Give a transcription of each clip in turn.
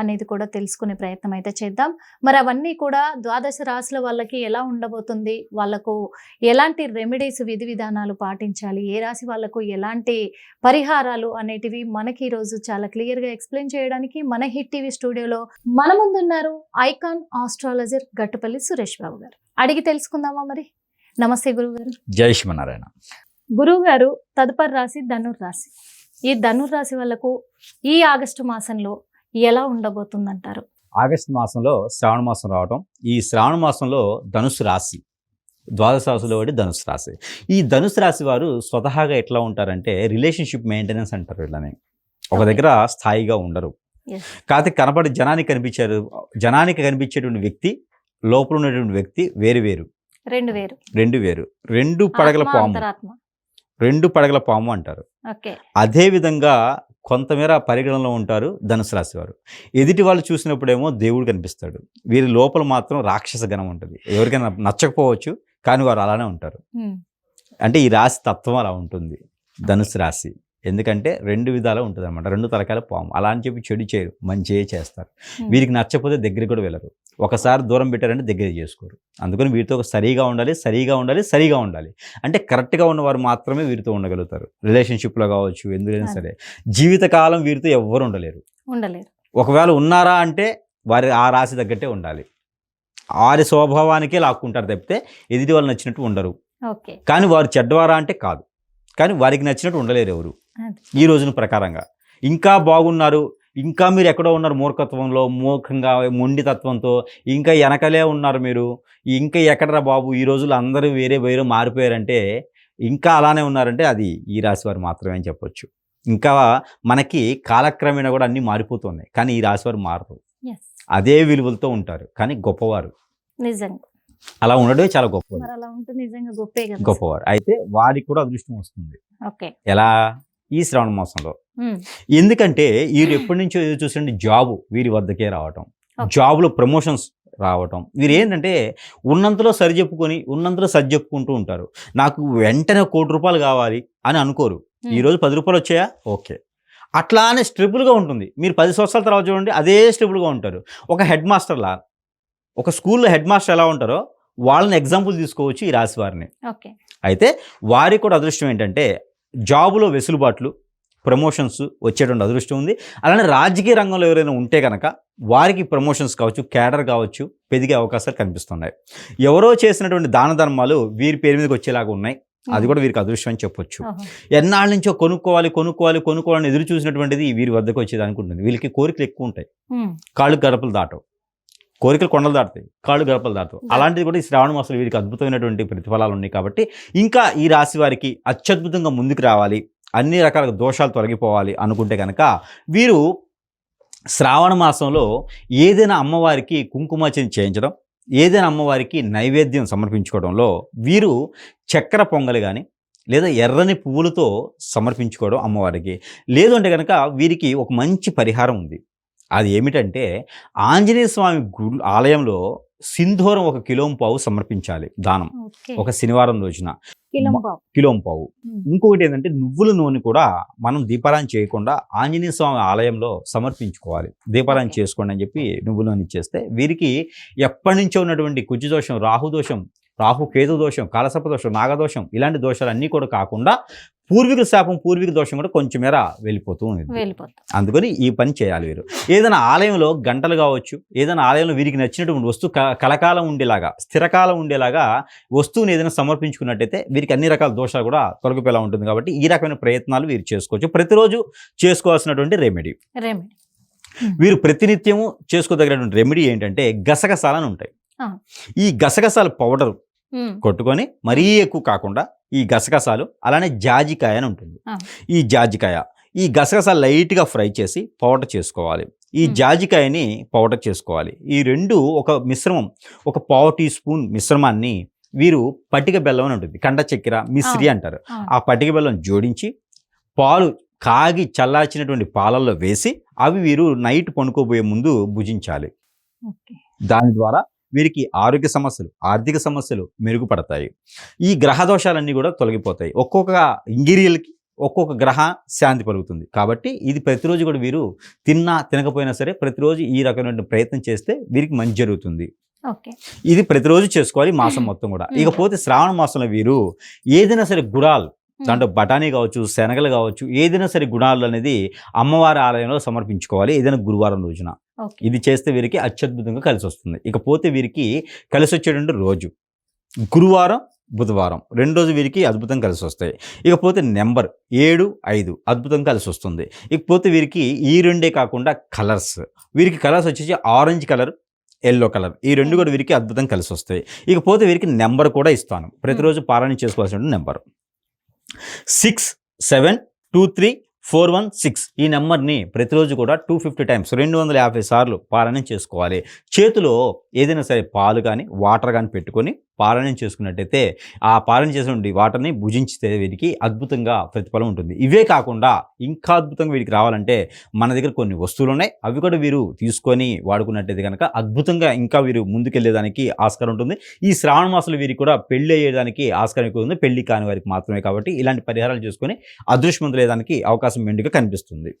అనేది కూడా తెలుసుకునే ప్రయత్నం అయితే చేద్దాం. మరి అవన్నీ కూడా ద్వాదశ రాశుల వాళ్ళకి ఎలా ఉండబోతుంది? వాళ్ళకు ఎలాంటి రెమెడీస్ విధి విధానాలు పాటించాలి? ఏ రాశి వాళ్ళకు ఎలాంటి పరిహారాలు అనేటివి మనకి ఈరోజు చాలా క్లియర్గా ఎక్స్ప్లెయిన్ చేయడానికి మన హిట్ టీవీ స్టూడియోలో మన ముందున్నారు ఐకాన్ ఆస్ట్రాలజర్ గట్టుపల్లి సురేష్ బాబు గారు. అడిగి తెలుసుకుందామా మరి? నమస్తే గురువు గారు జై శ్రీమన్నారాయణ. గురువు గారు తదుపరి రాశి ధనుర్ రాశి ఈ ధనుర్ రాశి వాళ్ళకు ఈ ఆగస్టు మాసంలో ఎలా ఉండబోతుందంటారు? ఆగస్టు మాసంలో శ్రావణ మాసం రావటం ఈ శ్రావణ మాసంలో ధనుసు రాశి ద్వాదశ రాశిలో ఒకటి ధనుసు రాశి. ఈ ధనుసు రాశి వారు స్వతహాగా ఎట్లా ఉంటారంటే రిలేషన్షిప్ మెయింటెనెన్స్ అంటారు వీళ్ళని. ఒక. దగ్గర స్థాయిగా ఉండరు. కాకపోతే కనపడి జనానికి కనిపించారు జనానికి కనిపించేటువంటి వ్యక్తి లోపల ఉన్నటువంటి వ్యక్తి వేరు వేరు. రెండు వేరు. రెండు వేరు. రెండు పడగల పాము. రెండు పడగల పాము అంటారు. అదే విధంగా కొంతమేర పరిగణనలో ఉంటారు ధనుసు రాశి వారు ఎదుటి వాళ్ళు చూసినప్పుడేమో దేవుడు కనిపిస్తాడు. వీరి లోపల మాత్రం రాక్షస గణం ఉంటుంది. ఎవరికైనా నచ్చకపోవచ్చు కానీ వారు అలానే ఉంటారు. అంటే ఈ రాశి తత్వం అలా ఉంటుంది. ధనుసు రాశి. ఎందుకంటే రెండు విధాలు ఉంటుంది అనమాట రెండు తలకాయల పాము. అలా అని చెప్పి చెడు చేయరు మంచియే చేస్తారు. వీరికి నచ్చకపోతే దగ్గరికి కూడా వెళ్ళరు. ఒకసారి దూరం పెట్టారంటే దగ్గర చేసుకోరు. అందుకని వీరితో సరిగా ఉండాలి సరిగా ఉండాలి సరిగా ఉండాలి. అంటే కరెక్ట్గా ఉన్నవారు మాత్రమే వీరితో ఉండగలుగుతారు. రిలేషన్షిప్లో కావచ్చు ఎందుకైనా సరే. జీవితకాలం వీరితో ఎవ్వరు ఉండలేరు. ఉండలేరు. ఒకవేళ ఉన్నారా అంటే వారి ఆ రాశి తగ్గట్టే ఉండాలి. వారి స్వభావానికే లాక్కుంటారు తప్పితే ఎదుటి వాళ్ళు నచ్చినట్టు ఉండరు. కానీ వారు చెడ్డవారా అంటే కాదు. కానీ వారికి నచ్చినట్టు ఉండలేరు ఎవరు. ఈ రోజున ప్రకారంగా. ఇంకా బాగున్నారు ఇంకా మీరు ఎక్కడో ఉన్నారు మూర్ఖత్వంలో మూర్ఖంగా మొండితత్వంతో ఇంకా వెనకలే ఉన్నారు మీరు. ఇంకా ఎక్కడరా బాబు? ఈ రోజుల్లో అందరూ వేరే వేరే మారిపోయారంటే ఇంకా అలానే ఉన్నారంటే అది ఈ రాశి వారు మాత్రమే అని చెప్పొచ్చు. ఇంకా మనకి కాలక్రమేణా కూడా అన్నీ మారిపోతున్నాయి. కానీ ఈ రాశి వారు మారరు. అదే విలువలతో ఉంటారు. కానీ గొప్పవారు. నిజంగా. అలా ఉండడమే చాలా గొప్పే గొప్పవారు. అయితే వారికి కూడా అదృష్టం వస్తుంది. ఎలా? ఈ శ్రావణ మాసంలో. ఎందుకంటే వీరు ఎప్పటి నుంచో చూసండి జాబ్ వీరి వద్దకే రావటం. జాబ్లో ప్రమోషన్స్ రావటం. వీరు ఏంటంటే ఉన్నంతలో సరి చెప్పుకొని ఉన్నంతలో సరి చెప్పుకుంటూ ఉంటారు. నాకు వెంటనే కోటి రూపాయలు కావాలి అని అనుకోరు. ఉమ్, ఈ రోజు పది రూపాయలు వచ్చాయా? ఓకే. అట్లానే స్ట్రిపుల్గా ఉంటుంది. మీరు పది సంవత్సరాల తర్వాత చూడండి అదే స్ట్రిపుల్గా ఉంటారు. ఒక హెడ్ మాస్టర్లా ఒక స్కూల్లో హెడ్ మాస్టర్ ఎలా ఉంటారో వాళ్ళని ఎగ్జాంపుల్ తీసుకోవచ్చు ఈ రాశి వారిని. ఓకే. అయితే వారికి కూడా అదృష్టం ఏంటంటే జాబులో వెసులుబాట్లు ప్రమోషన్స్ వచ్చేటువంటి అదృష్టం ఉంది. అలానే రాజకీయ రంగంలో ఎవరైనా ఉంటే కనుక వారికి ప్రమోషన్స్ కావచ్చు క్యాడర్ కావచ్చు పెరిగే అవకాశాలు కనిపిస్తున్నాయి. ఎవరో చేసినటువంటి దాన ధర్మాలు వీరి పేరు మీదకి వచ్చేలాగా ఉన్నాయి. అది కూడా వీరికి అదృష్టం అని చెప్పొచ్చు. ఎన్నాళ్ళ నుంచో కొనుక్కోవాలి కొనుక్కోవాలి కొనుక్కోవాలని ఎదురు చూసినటువంటిది వీరి వద్దకు వచ్చేదానికి ఉంటుంది. వీళ్ళకి కోరికలు ఎక్కువ ఉంటాయి. కాళ్ళు గడపలు దాటవు. కోరికలు కొండలు దాటుతాయి కాళ్ళు గడపలు దాటవు అలాంటిది కూడా ఈ శ్రావణ మాసంలో వీరికి అద్భుతమైనటువంటి ప్రతిఫలాలు ఉన్నాయి కాబట్టి ఇంకా ఈ రాశి వారికి అత్యద్భుతంగా ముందుకు రావాలి అన్ని రకాల దోషాలు తొలగిపోవాలి అనుకుంటే కనుక వీరు శ్రావణ మాసంలో ఏదైనా అమ్మవారికి కుంకుమార్చన చేయించడం ఏదైనా అమ్మవారికి నైవేద్యం సమర్పించుకోవడంలో వీరు చక్కెర పొంగలి కానీ లేదా ఎర్రని పువ్వులతో సమర్పించుకోవడం అమ్మవారికి. లేదు అంటే కనుక వీరికి ఒక మంచి పరిహారం ఉంది. అది ఏమిటంటే ఆంజనేయ స్వామి గుడి ఆలయంలో సింధూరం ఒక కిలోం పావు సమర్పించాలి దానం. ఒక శనివారం రోజున. కిలం పావు. ఇంకొకటి ఏంటంటే నువ్వుల నూనె కూడా మనం దీపారాయణ చేయకుండా ఆంజనేయ స్వామి ఆలయంలో సమర్పించుకోవాలి. దీపారాయణ. చేసుకోండి అని చెప్పి నువ్వుల నూనె ఇచ్చేస్తే వీరికి ఎప్పటి నుంచో ఉన్నటువంటి కుజు దోషం రాహు దోషం రాహు కేతు దోషం కాలసర్ప దోషం నాగదోషం ఇలాంటి దోషాలు అన్నీ కూడా కాకుండా పూర్వీకుల శాపం పూర్వీక దోషం కూడా కొంచెం మేర వెళ్ళిపోతూ ఉంది అందుకని ఈ పని చేయాలి వీరు. ఏదైనా ఆలయంలో గంటలు కావచ్చు ఏదైనా ఆలయంలో వీరికి నచ్చినటువంటి వస్తువు క- కలకాలం ఉండేలాగా స్థిరకాలం ఉండేలాగా వస్తువుని ఏదైనా సమర్పించుకున్నట్టయితే వీరికి అన్ని రకాల దోషాలు కూడా తొలగిపోయేలా ఉంటుంది కాబట్టి ఈ రకమైన ప్రయత్నాలు వీరు చేసుకోవచ్చు. ప్రతిరోజు చేసుకోవాల్సినటువంటి రెమెడీ రెమెడీ వీరు ప్రతినిత్యము చేసుకోదగినటువంటి రెమెడీ ఏంటంటే గసగసాలని ఉంటాయి. ఈ గసగసాల పౌడర్ కొట్టుకొని మరీ ఎక్కువ కాకుండా ఈ గసగసాలు అలానే జాజికాయ అని ఉంటుంది. ఈ జాజికాయ ఈ గసగసాలు లైట్గా ఫ్రై చేసి పౌడర్ చేసుకోవాలి. ఈ. జాజికాయని పౌడర్ చేసుకోవాలి. ఈ రెండు ఒక మిశ్రమం ఒక పావు టీ స్పూన్ మిశ్రమాన్ని వీరు పట్టిక బెల్లం అని ఉంటుంది. కండ చక్కెర మిశ్రి అంటారు. ఆ, పట్టిక బెల్లం జోడించి పాలు కాగి చల్లార్చినటువంటి పాలల్లో వేసి అవి వీరు నైట్ పనుకోబోయే ముందు భుజించాలి. దాని ద్వారా వీరికి ఆరోగ్య సమస్యలు ఆర్థిక సమస్యలు మెరుగుపడతాయి. ఈ గ్రహ దోషాలన్నీ కూడా తొలగిపోతాయి. ఒక్కొక్క ఇంగిరియల్కి ఒక్కొక్క గ్రహ శాంతి పలుకుతుంది కాబట్టి ఇది ప్రతిరోజు కూడా వీరు తిన్నా తినకపోయినా సరే ప్రతిరోజు ఈ రకమైన ప్రయత్నం చేస్తే వీరికి మంచి జరుగుతుంది. ఓకే. ఇది ప్రతిరోజు చేసుకోవాలి మాసం మొత్తం కూడా. ఇకపోతే శ్రావణ మాసంలో వీరు ఏదైనా సరే గుడాలు దాంట్లో బఠానీ కావచ్చు శనగలు కావచ్చు ఏదైనా సరే గుణాలు అనేది అమ్మవారి ఆలయంలో సమర్పించుకోవాలి. ఏదైనా గురువారం రోజున. ఇది చేస్తే వీరికి అత్యద్భుతంగా కలిసి వస్తుంది ఇకపోతే వీరికి కలిసి వచ్చేటువంటి రోజు. గురువారం బుధవారం. రెండు రోజు వీరికి అద్భుతం కలిసి వస్తాయి ఇకపోతే నెంబర్ ఏడు ఐదు అద్భుతం కలిసి వస్తుంది ఇకపోతే వీరికి ఈ రెండే కాకుండా కలర్స్. వీరికి కలర్స్ వచ్చేసి ఆరెంజ్ కలర్ ఎల్లో కలర్. ఈ రెండు కూడా వీరికి అద్భుతం కలిసి వస్తాయి ఇకపోతే వీరికి నెంబర్ కూడా ఇస్తాను. ప్రతిరోజు పారాయణ చేసుకోవాల్సిన number. Six seven two three four one six. ఈ నెంబర్ని ప్రతిరోజు కూడా టూ ఫిఫ్టీ టైమ్స్ రెండు వందల యాభై సార్లు పారాయణం చేసుకోవాలి. చేతిలో ఏదైనా సరే పాలు కానీ వాటర్ కానీ పెట్టుకొని పారాయణం చేసుకున్నట్టయితే ఆ పారాయణ చేసినటువంటి వాటర్ని భుజించితే వీరికి అద్భుతంగా ప్రతిఫలం ఉంటుంది. ఇవే కాకుండా ఇంకా అద్భుతంగా వీరికి రావాలంటే మన దగ్గర కొన్ని వస్తువులు ఉన్నాయి అవి కూడా వీరు తీసుకొని వాడుకున్నట్టయితే కనుక అద్భుతంగా ఇంకా వీరు ముందుకెళ్ళేదానికి ఆస్కారం ఉంటుంది. ఈ శ్రావణ మాసంలో వీరికి కూడా పెళ్ళి అయ్యేదానికి ఆస్కారం ఎక్కువ ఉంది. పెళ్ళి కాని వారికి మాత్రమే కాబట్టి ఇలాంటి పరిహారాలు చేసుకొని అదృష్టవంతులేదానికి అవకాశం మెండుగా కనిపిస్తుంది.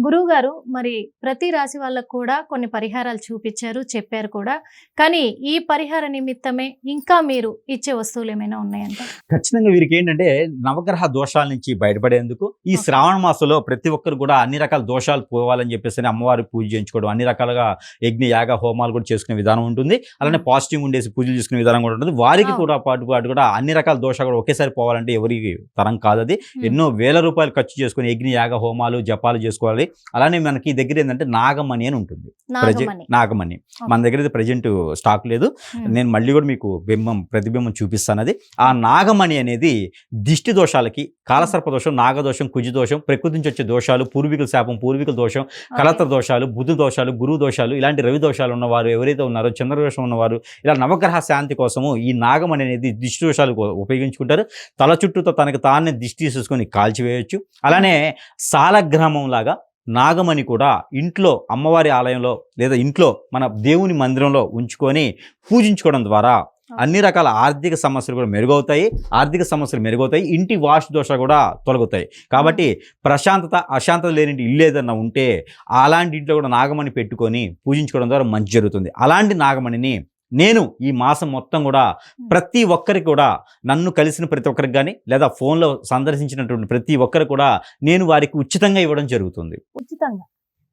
గురువు గారు మరి ప్రతి రాశి వాళ్ళకు కూడా కొన్ని పరిహారాలు చూపించారు చెప్పారు కూడా. కానీ ఈ పరిహార నిమిత్తమే ఇంకా మీరు ఇచ్చే వస్తువులు ఏమైనా ఉన్నాయంట ఖచ్చితంగా వీరికి ఏంటంటే నవగ్రహ దోషాల నుంచి బయటపడేందుకు ఈ. శ్రావణ మాసంలో ప్రతి ఒక్కరు కూడా అన్ని రకాల దోషాలు పోవాలని చెప్పేసి అమ్మవారి పూజ చేయించుకోవడం అన్ని రకాలుగా యజ్ఞ యాగ హోమాలు కూడా చేసుకునే విధానం ఉంటుంది. అలానే పాజిటివ్ ఉండేసి పూజలు చేసుకునే విధానం కూడా ఉంటుంది. వారికి. కూడా పాటు పాటు కూడా అన్ని రకాల దోషాలు కూడా ఒకేసారి పోవాలంటే ఎవరికి తరం కాదు అది. ఎన్నో వేల రూపాయలు ఖర్చు చేసుకుని యజ్ఞ యాగ హోమాలు జపాలు చేసుకోవాలి. అలానే మనకి దగ్గర ఏంటంటే నాగమణి అని ఉంటుంది. ప్రజె- నాగమణి. మన దగ్గర అయితే ప్రజెంట్ స్టాక్ లేదు. నేను మళ్ళీ కూడా మీకు బింబం ప్రతిబింబం చూపిస్తాను అది. ఆ నాగమణి అనేది దిష్టి దోషాలకి కాలసర్ప దోషం నాగదోషం కుజి దోషం ప్రకృతి నుంచి వచ్చే దోషాలు పూర్వీకుల శాపం పూర్వీకుల దోషం కలత్ర దోషాలు బుద్ధి దోషాలు గురువు దోషాలు ఇలాంటి రవి దోషాలు ఉన్నవారు ఎవరైతే ఉన్నారో చంద్రదోషం ఉన్నవారు ఇలా నవగ్రహ శాంతి కోసము ఈ నాగమణి అనేది దిష్టి దోషాలు ఉపయోగించుకుంటారు. తల చుట్టూతో తనకు తానే దిష్టి తీసేసుకొని కాల్చివేయొచ్చు. అలానే సాలగ్రామం లాగా నాగమణి కూడా ఇంట్లో అమ్మవారి ఆలయంలో లేదా ఇంట్లో మన దేవుని మందిరంలో ఉంచుకొని పూజించుకోవడం ద్వారా అన్ని రకాల ఆర్థిక సమస్యలు కూడా మెరుగవుతాయి ఆర్థిక సమస్యలు మెరుగవుతాయి ఇంటి వాసు దోష కూడా తొలగుతాయి. కాబట్టి ప్రశాంతత అశాంతత లేని ఇల్లు ఏదన్నా ఉంటే అలాంటి ఇంట్లో కూడా నాగమణి పెట్టుకొని పూజించుకోవడం ద్వారా మంచి జరుగుతుంది. అలాంటి నాగమణిని నేను ఈ మాసం మొత్తం కూడా ప్రతి ఒక్కరికి కూడా నన్ను కలిసిన ప్రతి ఒక్కరికి కానీ లేదా ఫోన్లో సందర్శించినటువంటి ప్రతి ఒక్కరికి కూడా నేను వారికి ఉచితంగా ఇవ్వడం జరుగుతుంది. ఉచితంగా.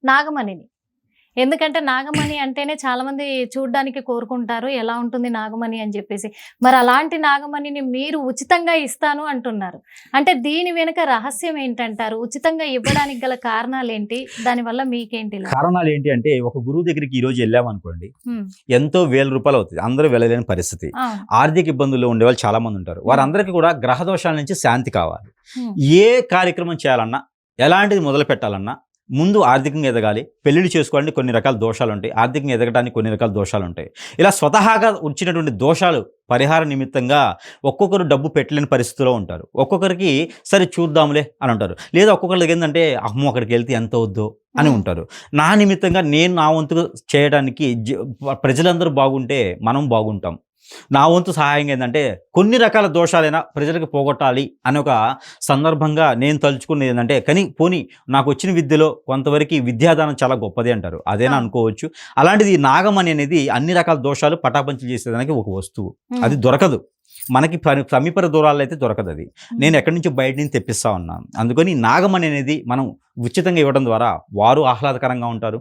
నాగమణిని. ఎందుకంటే నాగమణి అంటేనే చాలా మంది చూడ్డానికి కోరుకుంటారు ఎలా ఉంటుంది నాగమణి అని చెప్పేసి. మరి అలాంటి నాగమణిని మీరు ఉచితంగా ఇస్తాను అంటున్నారు. అంటే దీని వెనుక రహస్యం ఏంటంటారు? ఉచితంగా ఇవ్వడానికి గల కారణాలు ఏంటి దానివల్ల మీకేంటి? కారణాలు ఏంటి అంటే ఒక గురువు దగ్గరికి ఈ రోజు వెళ్ళామనుకోండి. ఎంతో వేల రూపాయలు అవుతుంది అందరూ వెళ్ళలేని పరిస్థితి. ఆర్థిక ఇబ్బందుల్లో ఉండే వాళ్ళు చాలా మంది ఉంటారు వారందరికీ కూడా గ్రహ దోషాల నుంచి శాంతి కావాలి. ఏ కార్యక్రమం చేయాలన్నా ఎలాంటిది మొదలు పెట్టాలన్నా ముందు ఆర్థికంగా ఎదగాలి పెళ్ళిళ్ళు చేసుకోవాలంటే కొన్ని రకాల దోషాలు ఉంటాయి ఆర్థికంగా ఎదగడానికి కొన్ని రకాల దోషాలు ఉంటాయి ఇలా స్వతహాగా వచ్చినటువంటి దోషాలు పరిహార నిమిత్తంగా ఒక్కొక్కరు డబ్బు పెట్టలేని పరిస్థితిలో ఉంటారు. ఒక్కొక్కరికి సరే చూద్దాంలే అని అంటారు. లేదా ఒక్కొక్కరికి ఏంటంటే అమ్మో అక్కడికి వెళ్తే ఎంత వద్దో అని. ఉంటారు. నా నిమిత్తంగా నేను నా వంతుగా చేయడానికి ప్రజలందరూ బాగుంటే మనం బాగుంటాం. నా వంతు సహాయం ఏంటంటే కొన్ని రకాల దోషాలైనా ప్రజలకు పోగొట్టాలి అనే ఒక సందర్భంగా నేను తలుచుకున్నది ఏంటంటే కానీ పోనీ నాకు వచ్చిన విద్యలో కొంతవరకు విద్యాదానం చాలా గొప్పది అంటారు. అదేనా. అనుకోవచ్చు. అలాంటిది నాగమణి అనేది అన్ని రకాల దోషాలు పటాపంచలు చేసేదానికి ఒక వస్తువు. అది దొరకదు. మనకి పని సమీప దూరాల్లో అయితే దొరకదు అది. నేను ఎక్కడి నుంచి బయట నుంచి తెప్పిస్తా ఉన్నాను అందుకని నాగమణి అనేది మనం ఉచితంగా ఇవ్వడం ద్వారా వారు ఆహ్లాదకరంగా ఉంటారు.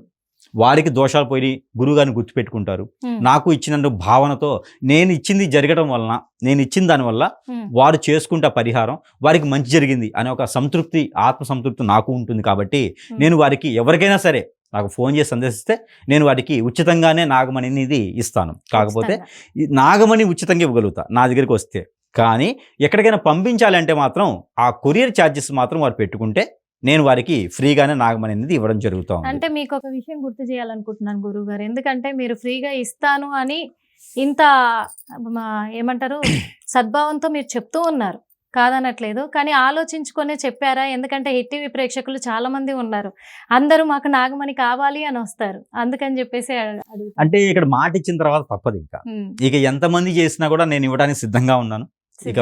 వారికి దోషాలు పోయి గురువుగారిని గుర్తుపెట్టుకుంటారు. నాకు ఇచ్చిన భావనతో నేను ఇచ్చింది జరగడం వలన నేను ఇచ్చిన దానివల్ల. వారు చేసుకుంటే పరిహారం వారికి మంచి జరిగింది అనే ఒక సంతృప్తి ఆత్మ సంతృప్తి నాకు ఉంటుంది కాబట్టి. నేను వారికి ఎవరికైనా సరే నాకు ఫోన్ చేసి సందేశిస్తే నేను వారికి ఉచితంగానే నాగమణి అనేది ఇస్తాను కాకపోతే నాగమణి ఉచితంగా ఇవ్వగలుగుతా నా దగ్గరికి వస్తే కానీ ఎక్కడికైనా పంపించాలి అంటే మాత్రం ఆ కొరియర్ ఛార్జెస్ మాత్రం వారు పెట్టుకుంటే నేను వారికి ఫ్రీగానే నాగమణి అనేది ఇవ్వడం జరుగుతూ ఉంది అంటే మీకు ఒక విషయం గుర్తు చేయాలనుకుంటున్నాను గురువు గారు ఎందుకంటే మీరు ఫ్రీగా ఇస్తాను అని ఇంత ఏమంటారు సద్భావంతో మీరు చెప్తూ ఉన్నారు. కాదనట్లేదు. కానీ ఆలోచించుకొనే చెప్పారా? ఎందుకంటే హిట్ టీవీ ప్రేక్షకులు చాలా మంది ఉన్నారు. అందరూ మాకు నాగమణి కావాలి అని వస్తారు. అందుకని చెప్పేసి. అంటే ఇక్కడ మాట ఇచ్చిన తర్వాత తప్పదు ఇంకా. ఇక ఎంతమంది చేసినా కూడా నేను ఇవ్వడానికి సిద్ధంగా ఉన్నాను. ఇక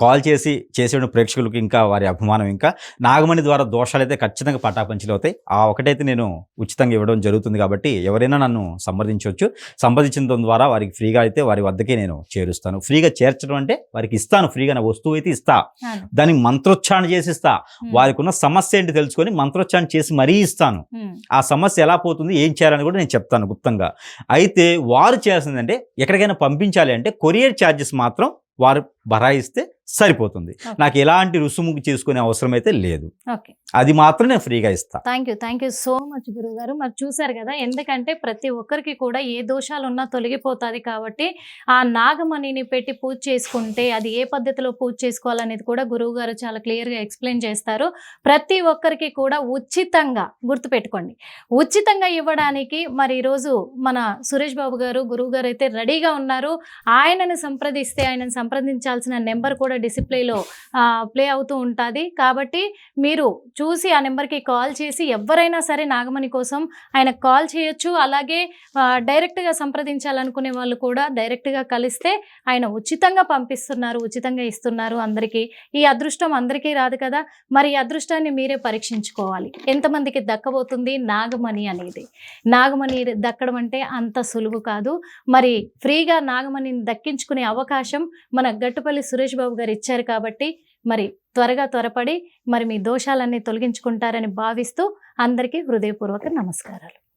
కాల్ చేసి చేసే ప్రేక్షకులకు ఇంకా వారి అభిమానం ఇంకా. నాగమణి ద్వారా దోషాలు అయితే ఖచ్చితంగా పటాపంచలు అవుతాయి. ఆ ఒకటైతే నేను ఉచితంగా ఇవ్వడం జరుగుతుంది కాబట్టి ఎవరైనా నన్ను సంప్రదించవచ్చు. సంప్రదించడం ద్వారా వారికి ఫ్రీగా అయితే వారి వద్దకే నేను చేరుస్తాను. ఫ్రీగా చేర్చడం అంటే వారికి ఇస్తాను. ఫ్రీగా నా వస్తువు అయితే ఇస్తా. దానికి మంత్రోచ్చారణ చేసి ఇస్తా. వారికి ఉన్న సమస్య ఏంటి తెలుసుకొని మంత్రోచ్చారణ చేసి మరీ ఇస్తాను. ఆ సమస్య ఎలా పోతుంది ఏం చేయాలని కూడా నేను చెప్తాను గుప్తంగా. అయితే వారు చేయాల్సిందంటే ఎక్కడికైనా పంపించాలి అంటే కొరియర్ ఛార్జెస్ మాత్రం వారు బరాయిస్తే సరిపోతుంది. నాకు ఎలాంటి రుసుము చేసుకునే అవసరం అయితే లేదు అది మాత్రం నేను ఫ్రీగా ఇస్తా. Thank you thank you so much గురువు గారు మరి చూసారు కదా ఎందుకంటే ప్రతి ఒక్కరికి కూడా ఏ దోషాలు ఉన్నా తొలగిపోతుంది కాబట్టి ఆ నాగమణిని పెట్టి పూజ చేసుకుంటే అది ఏ పద్ధతిలో పూజ చేసుకోవాలనేది కూడా గురువు గారు చాలా క్లియర్గా ఎక్స్ప్లెయిన్ చేస్తారు. ప్రతి ఒక్కరికి కూడా ఉచితంగా గుర్తుపెట్టుకోండి. ఉచితంగా ఇవ్వడానికి మరి ఈరోజు మన సురేష్ బాబు గారు గురువు గారు అయితే రెడీగా ఉన్నారు. ఆయనను సంప్రదిస్తే ఆయనను సంప్రదించాల్సిన నెంబర్ కూడా డిసిప్లేలో ప్లే అవుతూ ఉంటుంది. కాబట్టి మీరు చూసి ఆ నెంబర్కి కాల్ చేసి ఎవరైనా సరే నాగమణి కోసం ఆయన కాల్ చేయొచ్చు. అలాగే డైరెక్ట్గా సంప్రదించాలనుకునే వాళ్ళు కూడా డైరెక్ట్గా కలిస్తే ఆయన ఉచితంగా పంపిస్తున్నారు ఉచితంగా ఇస్తున్నారు అందరికీ. ఈ అదృష్టం అందరికీ రాదు కదా. మరి ఈ అదృష్టాన్ని మీరే పరీక్షించుకోవాలి. ఎంతమందికి దక్కబోతుంది నాగమణి అనేది? నాగమణి దక్కడం అంటే అంత సులువు కాదు. మరి ఫ్రీగా నాగమణిని దక్కించుకునే అవకాశం మన గట్టు గట్టుపల్లి సురేష్ బాబు గారు ఇచ్చారు కాబట్టి మరి త్వరగా త్వరపడి మరి మీ దోషాలన్నీ తొలగించుకుంటారని భావిస్తూ అందరికీ హృదయపూర్వక నమస్కారాలు.